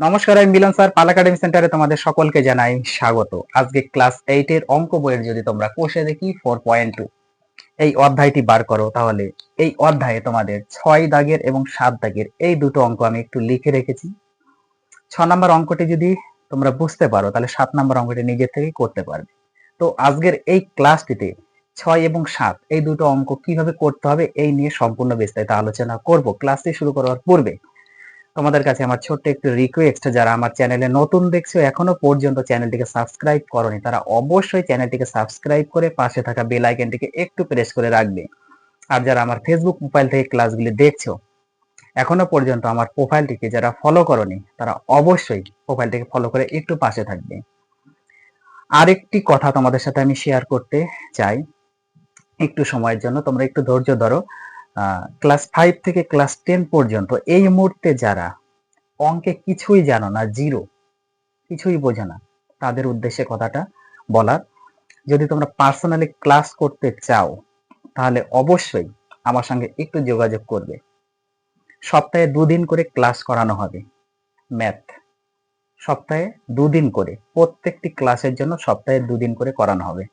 নমস্কার, আমি মিলন স্যার, পাল একাডেমি সেন্টারে তোমাদের সকলকে জানাই স্বাগত। আজকে ক্লাস এইট এর অঙ্ক বইয়ের যদি তোমরা কোষে দেখি ফোর পয়েন্ট টু এই অধ্যায়টি বার করো তাহলে এই অধ্যায়ে তোমাদের ছয় দাগের এবং সাত দাগের এই দুটো অঙ্ক আমি একটু লিখে রেখেছি। ছ নম্বর অঙ্কটি যদি তোমরা বুঝতে পারো, তাহলে সাত নম্বর অঙ্কটি নিজের থেকেই করতে পারবে। তো আজকের এই ক্লাসটিতে ছয় এবং সাত, এই দুটো অঙ্ক কীভাবে করতে হবে এই নিয়ে সম্পূর্ণ বিস্তারিত আলোচনা করব। ক্লাসটি শুরু করার পূর্বে তোমাদের কাছে আমার ছোট্ট একটু রিকোয়েস্ট যারা আমার চ্যানেলে নতুন দেখছ, এখনও পর্যন্ত চ্যানেলটিকে সাবস্ক্রাইব করনি, তারা অবশ্যই চ্যানেলটিকে সাবস্ক্রাইব করে পাশে থাকা বেল আইকনটিকে একটু প্রেস করে রাখবে। আর যারা আমার ফেসবুক প্রোফাইল থেকে ক্লাসগুলি দেখছ, এখনও পর্যন্ত আমার প্রোফাইলটিকে যারা ফলো করনি, তারা অবশ্যই প্রোফাইলটিকে ফলো করে একটু পাশে থাকবে। আরেকটি কথা তোমাদের সাথে আমি শেয়ার করতে চাই। একটু সময়ের জন্য তোমরা একটু ধৈর্য ধরো। ক্লাস ফাইভ থেকে ক্লাস টেন পর্যন্ত এই মুহূর্তে যারা অঙ্কে কিছুই জানো না জিরো কিছুই বোঝে না, তাদের উদ্দেশ্যে কথাটা বলার। যদি তোমরা পার্সোনালি ক্লাস করতে চাও, তাহলে অবশ্যই আমার সঙ্গে একটু যোগাযোগ করবে। সপ্তাহে দুদিন করে ক্লাস করানো হবে ম্যাথ সপ্তাহে দুদিন করে, প্রত্যেকটি ক্লাসের জন্য সপ্তাহে দুদিন করে করানো হবে।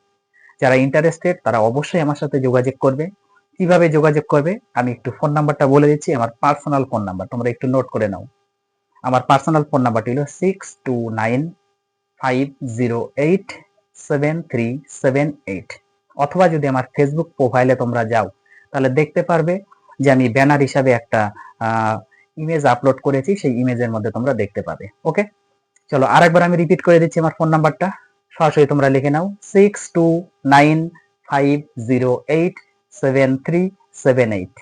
যারা ইন্টারেস্টেড তারা অবশ্যই আমার সাথে যোগাযোগ করবে। কীভাবে যোগাযোগ করবে? আমি একটু ফোন নাম্বারটা বলে দিচ্ছি, আমার পার্সোনাল ফোন নাম্বার তোমরা একটু নোট করে নাও। আমার পার্সোনাল ফোন নাম্বারটি হলো six two nine five zero eight seven three seven eight অথবা যদি আমার ফেসবুক প্রোফাইলে তোমরা যাও, তাহলে দেখতে পারবে যে আমি ব্যানার হিসাবে একটা ইমেজ আপলোড করেছি, সেই ইমেজের মধ্যে তোমরা দেখতে পাবে ওকে চলো আর একবার আমি রিপিট করে দিচ্ছি আমার ফোন নাম্বারটা সরাসরি তোমরা লিখে নাও six two nine five zero eight seven three seven eight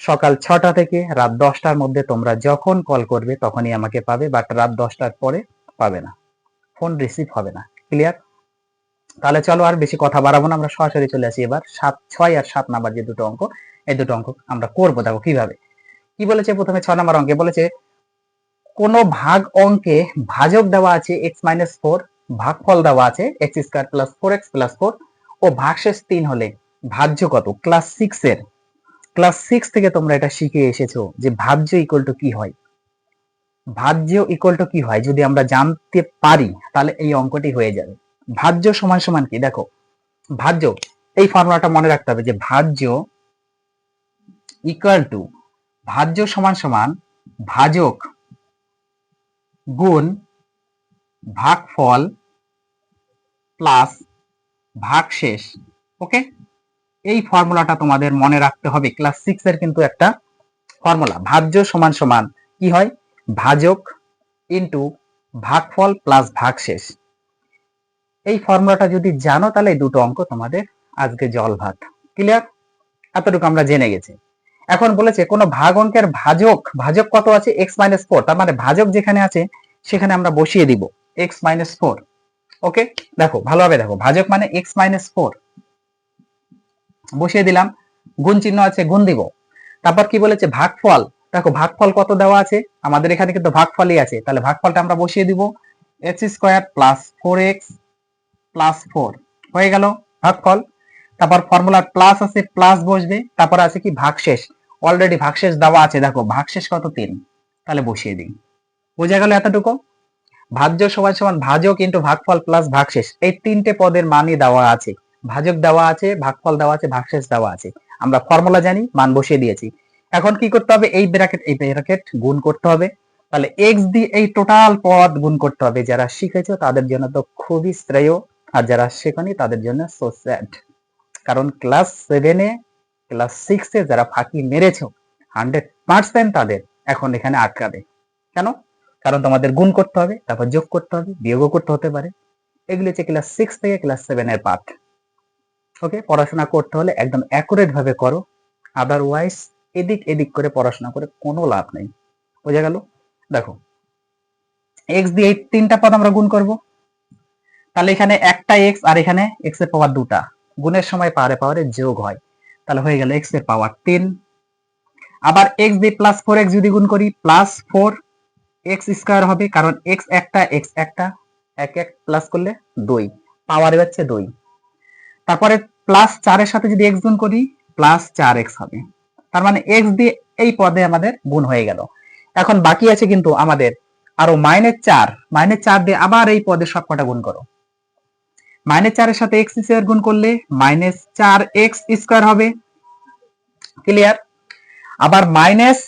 সকাল ছটা থেকে রাত দশটার মধ্যে তোমরা যখন কল করবে, তখনই আমাকে পাবে বাট রাত দশটার পরে পাবে না। ফোন রিসিভ হবে না। ক্লিয়ার তাহলে চলো আর বেশি কথা বাড়াবো না, আমরা সরাসরি চলে আসি এবার। সাত, ছয় আর সাত নাম্বার যে দুটো অঙ্ক, এই দুটো অঙ্ক আমরা করব, দেখো কীভাবে। কি বলেছে প্রথমে ছয় নাম্বার অঙ্কে? বলেছে, কোন ভাগ অঙ্কে ভাজক দেওয়া আছে এক্স মাইনাস ফোর ভাগফল দেওয়া আছে x square plus four x plus four ও ভাগশেষ তিন হলে ভাজ্য কত? ক্লাস সিক্স এর। ক্লাস সিক্স থেকে তোমরা এটা শিখে এসেছ যে ভাজ্য ইকুয়াল টু কি হয়? ভাজ্য ইকুয়াল টু কি হয়? যদি আমরা জানতে পারি, তাহলে এই অঙ্কটি হয়ে যাবে। ভাজ্য সমান সমান কি? দেখো, ভাজ্য, এই ফর্মুলাটা মনে রাখতে হবে যে ভাজ্য ইকুয়াল টু ভাজ্য সমান সমান ভাজক গুণ ভাগফল প্লাস ভাগশেষ ওকে এই ফর্মুলাটা তোমাদের মনে রাখতে হবে। ক্লাস সিক্স এর কিন্তু একটা ফর্মুলা। ভাজ্য সমান সমান কি হয়? ভাজক ইন্টু ভাগফল প্লাস ভাগশেষ। এই ফর্মুলাটা যদি জানো, তাহলে দুটো অঙ্ক তোমাদের আজকে জল ভাত। ক্লিয়ার এতটুকু আমরা জেনে গেছি। এখন বলেছে, কোনো ভাগ অঙ্কের ভাজক ভাজক কত আছে? এক্স মাইনাস ফোর তার মানে ভাজক যেখানে আছে, সেখানে আমরা বসিয়ে দিব। এক্স মাইনাস ফোর ওকে দেখো, ভালোভাবে দেখো। ভাজক মানে এক্স মাইনাস ফোর বসিয়ে দিলাম, গুণ চিহ্ন আছে, গুণ দিব। তারপর কি বলেছে? ভাগফল। দেখো, ভাগফল কত দেওয়া আছে? আমাদের এখানে কিন্তু ভাগফলই আছে। তাহলে ভাগফলটা আমরা বসিয়ে দিব। X square plus four x plus four হয়ে গেল ভাগফল। তারপর ফর্মুলার প্লাস আছে প্লাস বসবে। তারপর আছে কি? ভাগশেষ। অলরেডি ভাগশেষ দেওয়া আছে। দেখো, ভাগশেষ কত? তিন। তাহলে বসিয়ে দিই। বোঝা গেল এতটুকু? ভাজ্য সমান সমান ভাজক কিন্তু ভাগফল প্লাস ভাগশেষ। এই তিনটে পদের মানই দেওয়া আছে। ভাজক দেওয়া আছে, ভাগফল দেওয়া আছে, ভাগশেষ দেওয়া আছে। আমরা ফর্মুলা জানি, মান বসিয়ে দিয়েছি। এখন কি করতে হবে? এই ব্র্যাকেট এই ব্র্যাকেট গুণ করতে হবে। তাহলে এক্স দিয়ে এই টোটাল পদ গুণ করতে হবে। যারা শিখেছো তাদের জন্য তো খুবই শ্রেয়, আর যারা শেখনি তাদের জন্য সো স্যাড কারণ ক্লাস সেভেনে ক্লাস সিক্সে যারা ফাঁকি মেরেছো হান্ড্রেড পার্সেন্ট তাদের এখন এখানে আটকাবে। কেন? কারণ তোমাদের গুণ করতে হবে, তারপর যোগ করতে হবে, বিয়োগও করতে হতে পারে। এগুলি হচ্ছে ক্লাস সিক্স থেকে ক্লাস সেভেনের পাঠ। ওকে পড়াশোনা করতে হলে একদম অ্যাকুরেট ভাবে করো। আদারওয়াইজ এদিক এদিক করে পড়াশোনা করে কোনো লাভ নেই। বোঝা গেল? দেখো এক্স দিয়ে এই তিনটা পদ আমরা গুণ করব। তাহলে এখানে একটা এক্স আর এখানে এক্সের পাওয়ার দুটা। গুণের সময় পাওয়ারে পাওয়ারে যোগ হয়। তাহলে হয়ে গেল এক্সের পাওয়ার তিন। আবার এক্স দিয়ে প্লাস ফোর এক্স যদি গুণ করি প্লাস ফোর এক্স স্কোয়ার হবে, কারণ এক্স একটা এক্স একটা। এক এক প্লাস করলে দুই। পাওয়ারে হচ্ছে দুই। তারপরে প্লাস চারের সাথে যদি এক্স গুণ করি প্লাস চার এক্স হবে। তার মানে এক্স দিয়ে এই পদে আমাদের গুণ হয়ে গেল। এখন বাকি আছে কিন্তু আমাদের আরও মাইনাস চার মাইনাস চার দিয়ে আবার এই পদের সব কটা গুণ করো। মাইনাস চারের সাথে এক্স স্কোয়ার গুণ করলে মাইনাস চার এক্স স্কোয়ার হবে। ক্লিয়ার আবার মাইনাস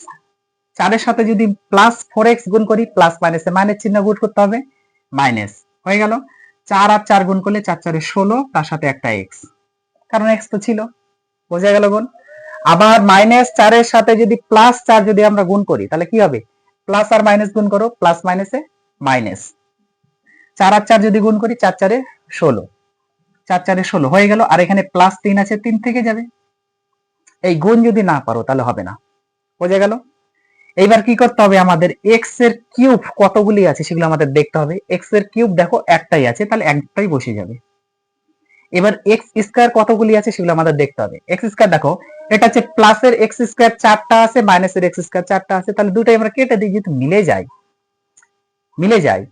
চারের সাথে যদি প্লাস ফোর এক্স গুণ করি প্লাস মাইনাসে মাইনাস চিহ্ন গুণ করতে হবে। মাইনাস হয়ে গেল। চার আর চার গুণ করলে চার চারে ষোলো, তার সাথে একটা এক্স কারণ এক্স তো ছিল। বোঝা গেল গুণ? আবার মাইনাস চারের সাথে যদি প্লাস চার যদি আমরা গুণ করি, তাহলে কি হবে? প্লাস আর মাইনাস গুণ করো প্লাস মাইনাসে মাইনাস চার আর চার যদি গুণ করি, চার চারে ষোলো। চার চারে ষোলো, হয়ে গেল। আর এখানে প্লাস তিন আছে, তিন থেকে যাবে। এই গুণ যদি না পারো, তাহলে হবে না। বোঝা গেল? এইবার কি করতে হবে? আমাদের এক্সের কিউব কতগুলি আছে সেগুলো আমাদের দেখতে হবে। এক্সের কিউব দেখো একটাই আছে, তাহলে একটাই বসে যাবে। এবার এক্স স্কয়ার কতগুলি আছে সেগুলো আমাদের দেখতে হবে। এক্স স্কয়ার দেখো, এটা হচ্ছে প্লাসের এক্স স্কয়ার চারটা আছে মাইনাসের এক্স স্কয়ার চারটা আছে, তাহলে দুটোই আমরা কেটে দিই যেহেতু মিলে যায়। মিলে যায়,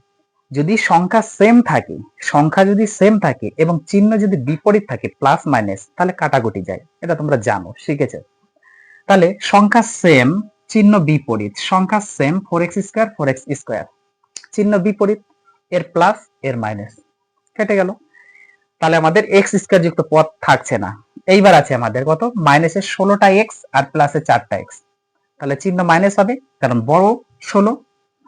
যদি সংখ্যা সেম থাকে, সংখ্যা যদি সেম থাকে এবং চিহ্ন যদি বিপরীত থাকে প্লাস মাইনাস তাহলে কাটাকুটি যায়। এটা তোমরা জানো, শিখেছো। তাহলে সংখ্যা সেম চিহ্ন বিপরীত, সংখ্যা same four x square four x square চিহ্ন বিপরীত, এর প্লাস এর মাইনাস কেটে গেল। তাহলে আমাদের এক্স স্কোয়ার যুক্ত পদ থাকছে না। এইবার আছে আমাদের কত? মাইনাসের ষোলোটা এক্স আর প্লাসের চারটা এক্স তাহলে চিহ্ন মাইনাস হবে, কারণ বড় ষোলো,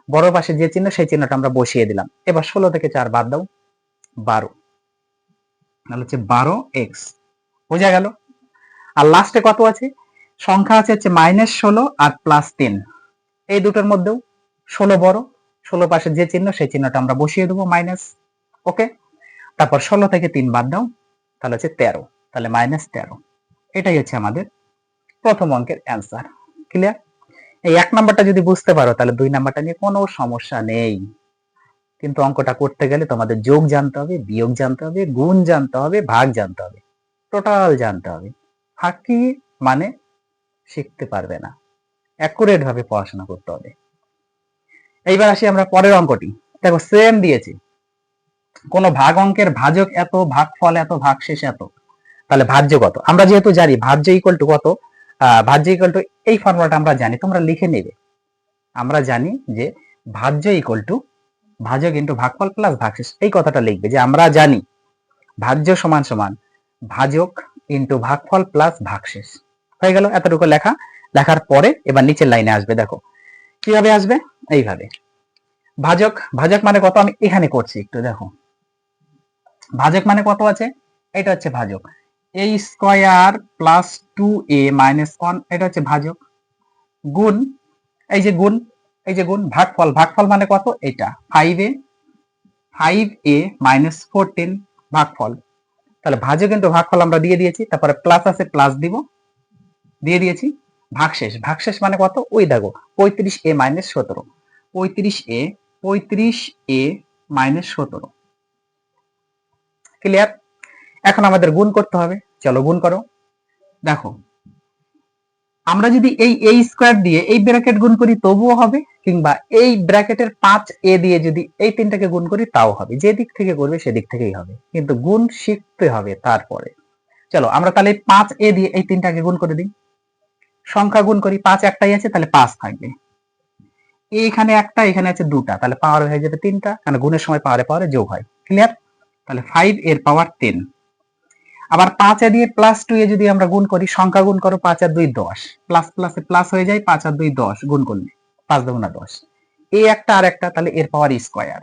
বড় পাশে যে চিহ্ন, সেই চিহ্নটা আমরা বসিয়ে দিলাম। এবার ষোলো থেকে চার বাদ দাও, বারো। তাহলে হচ্ছে বারো এক্স বোঝা গেল? আর লাস্টে কত আছে? সংখ্যা আছে হচ্ছে মাইনাস ষোলো আর প্লাস তিন। এই দুটোর মধ্যেও ষোলো বড়, ষোলো পাশে যে চিহ্ন, সেই চিহ্নটা আমরা বসিয়ে দেবো মাইনাস ওকে তারপর ষোলো থেকে তিন বাদ দাও, তাহলে হচ্ছে তেরো, তাহলে মাইনাস তেরো। এটাই হচ্ছে আমাদের প্রথম অঙ্কের অ্যান্সার ক্লিয়ার এই এক নাম্বারটা যদি বুঝতে পারো, তাহলে দুই নাম্বারটা নিয়ে কোনো সমস্যা নেই। কিন্তু অঙ্কটা করতে গেলে তোমাদের যোগ জানতে হবে, বিয়োগ জানতে হবে, গুণ জানতে হবে, ভাগ জানতে হবে টোটাল জানতে হবে। ফাঁকি মানে শিখতে পারবে না। অ্যাকুরেট ভাবে পড়াশোনা করতে হবে। এইবার আসি আমরা পরের অঙ্কটি। দেখো সেম দিয়েছি। কোন ভাগ অঙ্কের ভাজক এত ভাগ ফল এত ভাগ শেষ এত। তাহলে ভাজ্য কত? আমরা যেহেতু জানি ভাজ্য ইকুয়াল টু কত ভাজ্য ইকুয়াল টু এই ফর্মুলাটা আমরা জানি, তোমরা লিখে নেবে। আমরা জানি যে ভাজ্য ইকুয়াল টু ভাজক ইন্টু ভাগফল প্লাস ভাগশেষ। এই কথাটা লিখবে যে আমরা জানি ভাজ্য সমান সমান ভাজক ইন্টু ভাগফল প্লাস ভাগশেষ। হয়ে গেল এতটুকু লেখা। লেখার পরে এবার নিচের লাইনে আসবে, দেখো। কীভাবে আসবে? এইভাবে। ভাজক ভাজক মানে কত? আমি এখানে করছি একটু, দেখো। ভাজক মানে কত আছে? এটা হচ্ছে ভাজক। A square plus two a minus one এটা হচ্ছে ভাজক। গুণ, এই যে গুণ, এই যে গুণ, ভাগফল। ভাগফল মানে কত? এটা। Five a five a minus fourteen ভাগফল। তাহলে ভাজক কিন্তু ভাগফল আমরা দিয়ে দিয়েছি, তারপরে প্লাস আছে প্লাস দিব। দিয়ে দিয়েছি। ভাগশেষ ভাগশেষ মানে কত? ওই দেখো, পঁয়ত্রিশ এ মাইনাস সতেরো। পঁয়ত্রিশ এ পঁয়ত্রিশ এ মাইনাস সতেরো। ক্লিয়ার এখন আমাদের গুণ করতে হবে। চলো গুণ করো। দেখো, আমরা যদি এই এ স্কোয়ার দিয়ে এই ব্র্যাকেট গুণ করি তবুও হবে, কিংবা এই ব্র্যাকেটের পাঁচ এ দিয়ে যদি এই তিনটাকে গুণ করি তাও হবে। যে দিক থেকে করবে সেদিক থেকেই হবে। কিন্তু গুণ শিখতে হবে তারপরে। চলো, আমরা তাহলে পাঁচ এ দিয়ে এই তিনটাকে গুণ করে দিই। সংখ্যা গুণ করি, পাঁচ একটাই আছে, তাহলে পাঁচ থাকবে। এখানে একটা, এখানে আছে দুটা, তাহলে পাওয়ার হয়ে যাবে তিনটা কারণ গুণের সময় পাওয়ারে পাওয়ারে যোগ হয়। ক্লিয়ার তাহলে ফাইভ এর পাওয়ার টেন আবার পাঁচে দিয়ে প্লাস টু এ যদি আমরা গুণ করি, সংখ্যা গুণ করো, পাঁচ আর দুই দশ। প্লাস প্লাসে প্লাস হয়ে যায়, পাঁচ আর দুই দশ গুণ করলে, পাঁচ দুগুণা দশ। এ একটা আর একটা, তাহলে এর পাওয়ার স্কোয়ার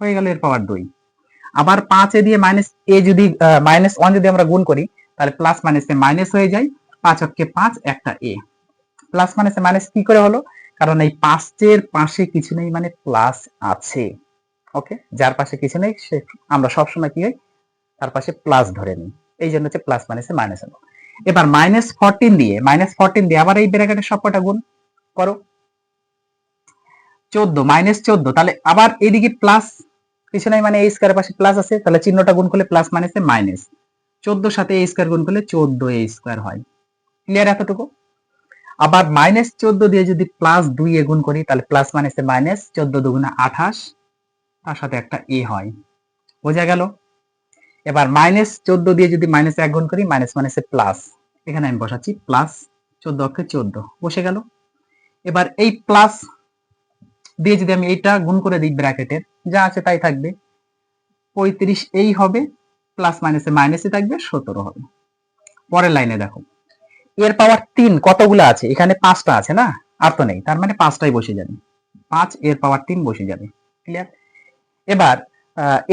হয়ে গেল এর পাওয়ার দুই। আবার পাঁচ দিয়ে মাইনাস এ যদি মাইনাস ওয়ান যদি আমরা গুণ করি, তাহলে প্লাস মাইনাসে মাইনাস হয়ে যায় পাঁচ অক্ষে পাঁচ, একটা এ। প্লাস মাইনাসে মাইনাস কি করে হলো? কারণ এই পাঁচের পাশে কিছু নেই মানে প্লাস আছে। ওকে? যার পাশে কিছু নেই, সে আমরা সবসময় কি হয়? তার পাশে প্লাস ধরে নিই। এই জন্য হচ্ছে প্লাস মাইনাসে মাইনাস হলো। এবার মাইনাস ফোরটিন দিয়ে, মাইনাস ফোরটিন দিয়ে আবার এই ব্র্যাকেটের সবকটা গুণ করো। চোদ্দ, মাইনাস চোদ্দ, তাহলে আবার এদিকে প্লাস কিছু নাই মানে এই স্কোয়ারের পাশে প্লাস আছে, তাহলে চিহ্নটা গুণ করলে প্লাস মাইনাসে মাইনাস। চোদ্দ সাথে এই স্কোয়ার গুণ করলে চোদ্দ এ স্কোয়ার হয়। ক্লিয়ার এতটুকু আবার মাইনাস চোদ্দ দিয়ে যদি প্লাস দুই এ গুণ করি, তাহলে প্লাস মাইনাসে মাইনাস চোদ্দ দুগুণা আঠাশ, তার সাথে একটা এ হয়। বোঝা গেল? এবার মাইনাস চোদ্দ দিয়ে যদি মাইনাস এক গুণ করি মাইনাস মাইনাসে প্লাস এখানে আমি বসাচ্ছি প্লাস চোদ্দ অক্ষে চোদ্দ। বসে গেল? এবার এই প্লাস দিয়ে যদি আমি এইটা গুণ করে দিই ব্র্যাকেটের যা আছে তাই থাকবে। পঁয়ত্রিশ এই হবে প্লাস মাইনাসে মাইনাসে থাকবে, সতেরো হবে। পরের লাইনে দেখো। এর পাওয়ার তিন, কতগুলো আছে? এখানে পাঁচটা আছে না? আর তো নেই, তার মানে পাঁচটাই বসে যাবে। পাঁচ এর পাওয়ার তিন বসে যাবে ক্লিয়ার এবার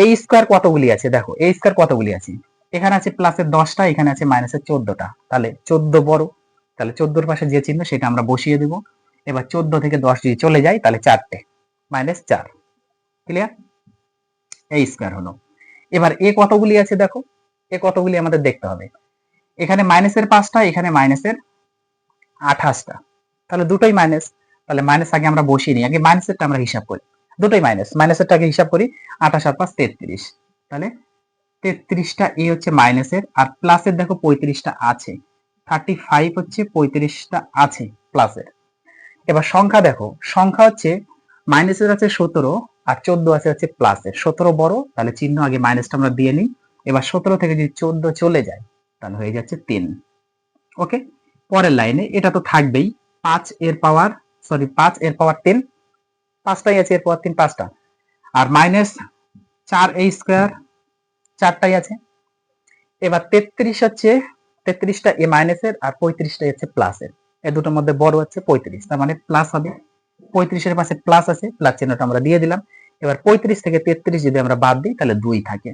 এই স্কোয়ার কতগুলি আছে? দেখো এই স্কোয়ার কতগুলি আছে? এখানে আছে প্লাসের দশটা, এখানে আছে মাইনাসের চোদ্দটা। তাহলে চোদ্দ বড়, তাহলে চোদ্দোর পাশে যে চিহ্ন, সেটা আমরা বসিয়ে দেব। এবার চোদ্দ থেকে দশ যদি চলে যায়, তাহলে চারটে মাইনাস চার ক্লিয়ার এই স্কোয়ার হলো। এবার এ কতগুলি আছে দেখো? এ কতগুলি আমাদের দেখতে হবে। এখানে মাইনাসের পাঁচটা, এখানে মাইনাসের আঠাশটা। তাহলে দুটোই মাইনাস তাহলে মাইনাস আগে আমরা বসিয়ে নিই। আগে মাইনাসেরটা আমরা হিসাব করি। দুটোই মাইনাস মাইনাসেরটা আগে হিসাব করি, আঠাশ আর পাঁচ তেত্রিশ। তাহলে তেত্রিশটা এ হচ্ছে মাইনাসের আর প্লাসের দেখো পঁয়ত্রিশটা আছে। থার্টি ফাইভ হচ্ছে পঁয়ত্রিশটা আছে প্লাসের এবার সংখ্যা দেখো, সংখ্যা হচ্ছে মাইনাসের আছে সতেরো, আর চোদ্দ আছে হচ্ছে প্লাসের সতেরো বড়, তাহলে চিহ্ন আগে মাইনাসটা আমরা দিয়ে নিই। এবার সতেরো থেকে যদি চোদ্দ চলে যায় তাহলে হয়ে যাচ্ছে তিন। ওকে পরের লাইনে এটা তো থাকবেই। পাঁচ এর পাওয়ার সরি পাঁচ এর পাওয়ার তিন। পাঁচটাই আছে, এর পাওয়ার তিন, পাঁচটা। আর মাইনাস চার এই স্কোয়ার চারটাই আছে। এবার তেত্রিশ হচ্ছে, তেত্রিশটা এ মাইনাসের আর পঁয়ত্রিশটা হচ্ছে প্লাসের এ দুটোর মধ্যে বড় হচ্ছে পঁয়ত্রিশ, তার মানে প্লাস হবে। পঁয়ত্রিশের পাশে প্লাস আছে প্লাস চিহ্নটা আমরা দিয়ে দিলাম। এবার পঁয়ত্রিশ থেকে তেত্রিশ যদি আমরা বাদ দিই, তাহলে দুই থাকে।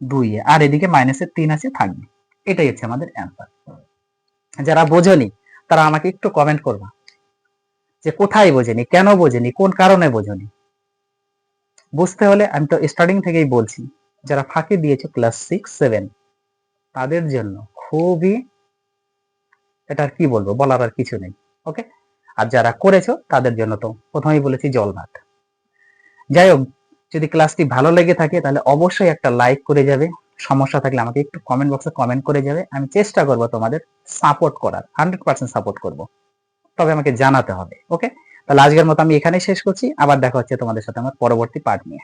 দুই আর এদিকে মাইনাসের তিন আছে, থাকবে। এটাই হচ্ছে আমাদের অ্যান্সার যারা বোঝেনি, তারা আমাকে একটু কমেন্ট করবা যে কোথায় বোঝেনি, কেন বোঝেনি, কোন কারণে বোঝেনি? বুঝতে হলে আমি তো স্টার্টিং থেকেই বলছি, যারা ফাঁকি দিয়েছে ক্লাস সিক্স সেভেন তাদের জন্য খুবই এটা আর কি বলব, বলার আর কিছু নেই ওকে আর যারা করেছ, তাদের জন্য তো প্রথমেই বলেছি জল ভাত। যাই হোক, যদি ক্লাসটি ভালো লেগে থাকে, তাহলে অবশ্যই একটা লাইক করে যাবে সমস্যা থাকলে আমাকে একটু কমেন্ট বক্সে কমেন্ট করে যাবে। আমি চেষ্টা করব তোমাদের সাপোর্ট করার হান্ড্রেড পার্সেন্ট সাপোর্ট করব। তবে আমাকে জানাতে হবে ওকে তাহলে আজকের মতো আমি এখানেই শেষ করছি। আবার দেখা হচ্ছে তোমাদের সাথে আমার পরবর্তী পার্ট নিয়ে।